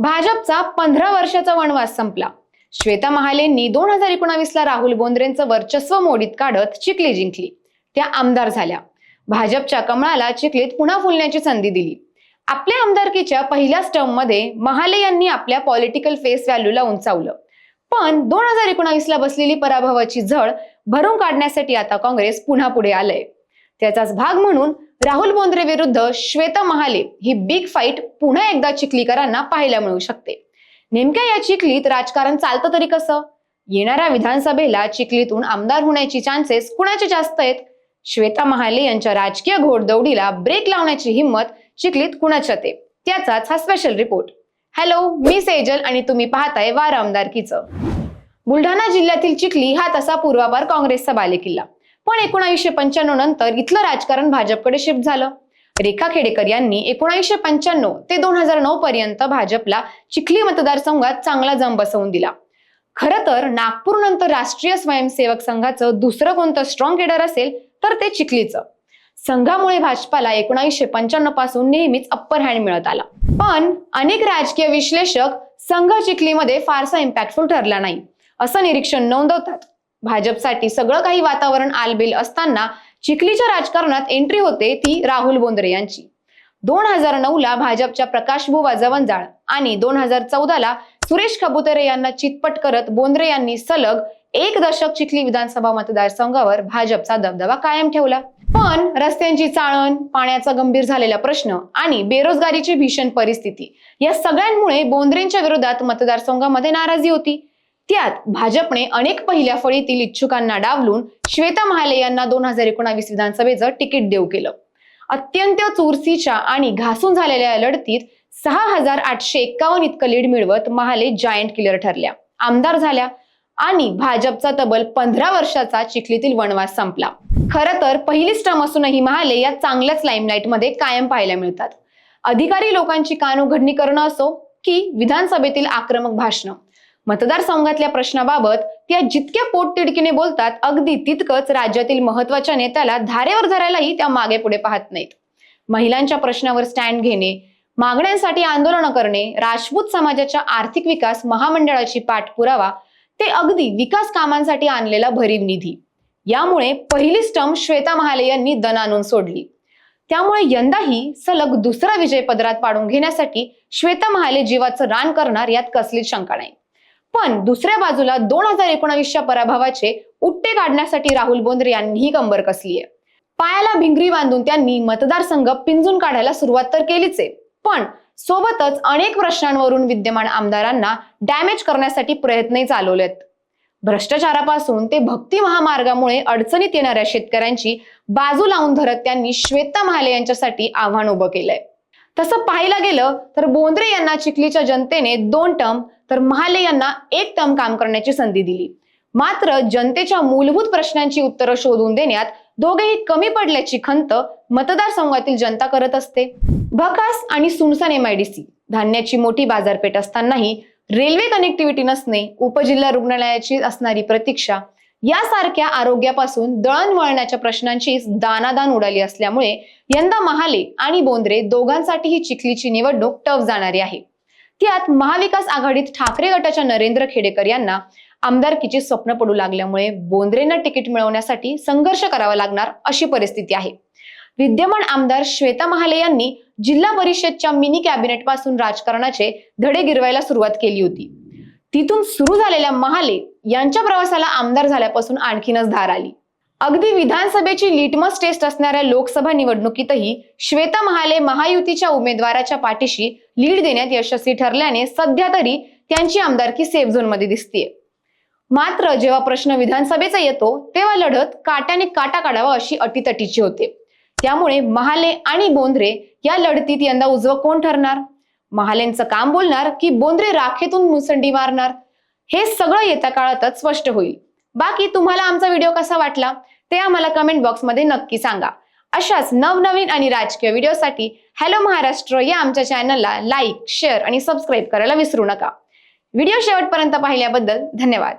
भाजपचा पंधरा वर्षाचा वनवास संपला. श्वेता महालेंनी दोन हजार एकोणावीस ला राहुल बोंद्रेंचं वर्चस्व मोडीत काढत चिखली जिंकली. त्या आमदार झाल्या. भाजपच्या कमळाला चिखलीत पुन्हा फुलण्याची संधी दिली. आपल्या आमदारकीच्या पहिल्याच टर्ममध्ये महाले यांनी आपल्या पॉलिटिकल फेस व्हॅल्यूला उंचावलं. पण दोन हजार एकोणावीस ला बसलेली पराभवाची झळ भरून काढण्यासाठी आता काँग्रेस पुन्हा पुढे आलंय. त्याचाच भाग म्हणून राहुल बोंद्रे विरुद्ध श्वेता महाले ही बिग फाईट पुन्हा एकदा चिखलीकरांना पाहायला मिळू शकते. नेमक्या या चिखलीत राजकारण चालतं तरी कसं? येणाऱ्या विधानसभेला चिखलीतून आमदार होण्याची चान्सेस कुणाचे जास्त आहेत? श्वेता महाले यांच्या राजकीय घोडदौडीला ब्रेक लावण्याची हिंमत चिखलीत कुणाच्यात आहे त्याचाच हा स्पेशल रिपोर्ट हॅलो मी सेजल आणि तुम्ही पाहताय वार आमदारकीचं. बुलढाणा जिल्ह्यातील चिखली हा तसा पूर्वापार काँग्रेसचा बालेकिल्ला. पण एकोणाशे पंच्याण्णव नंतर इथलं राजकारण भाजपकडे शिफ्ट झालं. रेखा खेडेकर यांनी एकोणावीसशे पंच्याण्णव ते दोन हजार नऊ पर्यंत भाजपला चिखली मतदारसंघात चांगला जम बसवून दिला. खरं तर नागपूर नंतर राष्ट्रीय स्वयंसेवक संघाचं दुसरं कोणतं स्ट्रॉंग केडर असेल तर ते चिखलीचं. संघामुळे भाजपाला एकोणावीसशे पंच्याण्णवपासून नेहमीच अप्पर हँड मिळत आला. पण अनेक राजकीय विश्लेषक संघ चिखलीमध्ये फारसा इम्पॅक्टफुल ठरला नाही. असं निरीक्षण नोंदवतात. भाजपसाठी सगळं काही वातावरण आलबेल असताना चिखलीच्या राजकारणात एंट्री होते ती राहुल बोंद्रे यांची. दोन हजार नऊ ला भाजपच्या प्रकाश बुवा जवंजाळ आणि दोन हजार चौदा ला सुरेश खबुतरे यांना चितपट करत बोंद्रे यांनी सलग एक दशक चिखली विधानसभा मतदारसंघावर भाजपचा दबदबा कायम ठेवला. पण रस्त्यांची चाळण पाण्याचा गंभीर झालेला प्रश्न आणि बेरोजगारीची भीषण परिस्थिती या सगळ्यांमुळे बोंद्रेंच्या विरोधात मतदारसंघामध्ये नाराजी होती. त्यात भाजपने अनेक पहिल्या फळीतील इच्छुकांना डावलून श्वेता महाले यांना दोन हजार एकोणावीस विधानसभेचं तिकीट देऊ केलं. अत्यंत चुरसीच्या आणि घासून झालेल्या या लढतीत सहा हजार आठशे एक्कावन्न इतकं लीड मिळवत महाले जायंट किलर ठरल्या. आमदार झाल्या आणि भाजपचा तब्बल पंधरा वर्षाचा चिखलीतील वनवास संपला. खरं तर पहिलीच टर्म असूनही महाले या चांगल्याच लाईमलाईटमध्ये कायम पाहायला मिळतात. अधिकारी लोकांची कान उघडणी करणं असो की विधानसभेतील आक्रमक भाषणं. मतदारसंघातल्या प्रश्नाबाबत त्या जितक्या पोटतिडकीने बोलतात अगदी तितकंच राज्यातील महत्त्वाच्या नेत्याला धारेवर धरायलाही त्या मागे पुढे पाहत नाहीत. महिलांच्या प्रश्नावर स्टँड घेणे मागण्यांसाठी आंदोलनं करणे राजपूत समाजाच्या आर्थिक विकास महामंडळाची पाठपुरावा ते अगदी विकास कामांसाठी आणलेला भरीव निधी. यामुळे पहिली स्टंप श्वेता महाले यांनी दण सोडली. त्यामुळे यंदाही सलग दुसरा विजय पदरात पाडून घेण्यासाठी श्वेता महाले जीवाचं रान करणार यात कसलीच शंका नाही. पण दुसऱ्या बाजूला दोन हजार एकोणावीसच्या पराभवाचे उट्टे काढण्यासाठी राहुल बोंद्रे यांनीही कंबर कसली आहे. पायाला भिंगरी बांधून त्यांनी मतदारसंघ पिंजून काढायला सुरुवात तर केलीच आहे. पण सोबतच अनेक प्रश्नांवरून विद्यमान आमदारांना डॅमेज करण्यासाठी प्रयत्नही चालवलेत. भ्रष्टाचारापासून ते भक्ती महामार्गामुळे अडचणीत येणाऱ्या शेतकऱ्यांची बाजू लावून धरत त्यांनी श्वेता महाले यांच्यासाठी आव्हान उभं केलंय. तसं पाहायला गेलं तर बोंद्रे यांना चिखलीच्या जनतेने दोन टर्म तर महाले यांना एक टर्म काम करण्याची संधी दिली. मात्र जनतेच्या मूलभूत प्रश्नांची उत्तरं शोधून देण्यात दोघेही कमी पडल्याची खंत मतदारसंघातील जनता करत असते. भकास आणि सुनसान एमआयडीसी धान्याची मोठी बाजारपेठ असतानाही रेल्वे कनेक्टिव्हिटी नसणे उपजिल्हा रुग्णालयाची असणारी प्रतीक्षा यासारख्या आरोग्यापासून दळणवळणाच्या प्रश्नांची दानादान उडाली असल्यामुळे यंदा महाले आणि बोंद्रे दोघांसाठी ही चिखलीची निवडणूक टफ जाणारी आहे. त्यात महाविकास आघाडीत ठाकरे गटाच्या नरेंद्र खेडेकर यांना आमदारकीची स्वप्न पडू लागल्यामुळे बोंद्रेंना तिकीट मिळवण्यासाठी संघर्ष करावा लागणार अशी परिस्थिती आहे. विद्यमान आमदार श्वेता महाले यांनी जिल्हा परिषदच्या मिनी कॅबिनेटपासून राजकारणाचे धडे गिरवायला सुरुवात केली होती. तिथून सुरू झालेल्या महाले यांच्या प्रवासाला आमदार झाल्यापासून आणखीनच धार आली. अगदी विधानसभेची लिटमस टेस्ट असणाऱ्या लोकसभा निवडणुकीतही श्वेता महाले महायुतीच्या उमेदवाराच्या पाठीशी लीड देण्यात यशस्वी ठरल्याने सध्या तरी त्यांची आमदारकी सेफ झोनमध्ये दिसतीये. मात्र जेव्हा प्रश्न विधानसभेचा येतो तेव्हा लढत काट्याने काटा काढावा अशी अटीतटीची होते. त्यामुळे महाले आणि बोंद्रे या लढतीत यंदा उजवं कोण ठरणार? महालेंचं काम बोलणार की बोंद्रे राखेतून मुसंडी मारणार? हे सगळं येत्या काळातच स्पष्ट होईल. बाकी तुम्हाला आमचा व्हिडिओ कसा वाटला ते आम्हाला कमेंट बॉक्समध्ये नक्की सांगा. अशाच नवनवीन आणि राजकीय व्हिडिओसाठी हॅलो महाराष्ट्र या आमच्या चॅनलला लाईक शेअर आणि सबस्क्राईब करायला विसरू नका. व्हिडिओ शेवटपर्यंत पाहिल्याबद्दल धन्यवाद.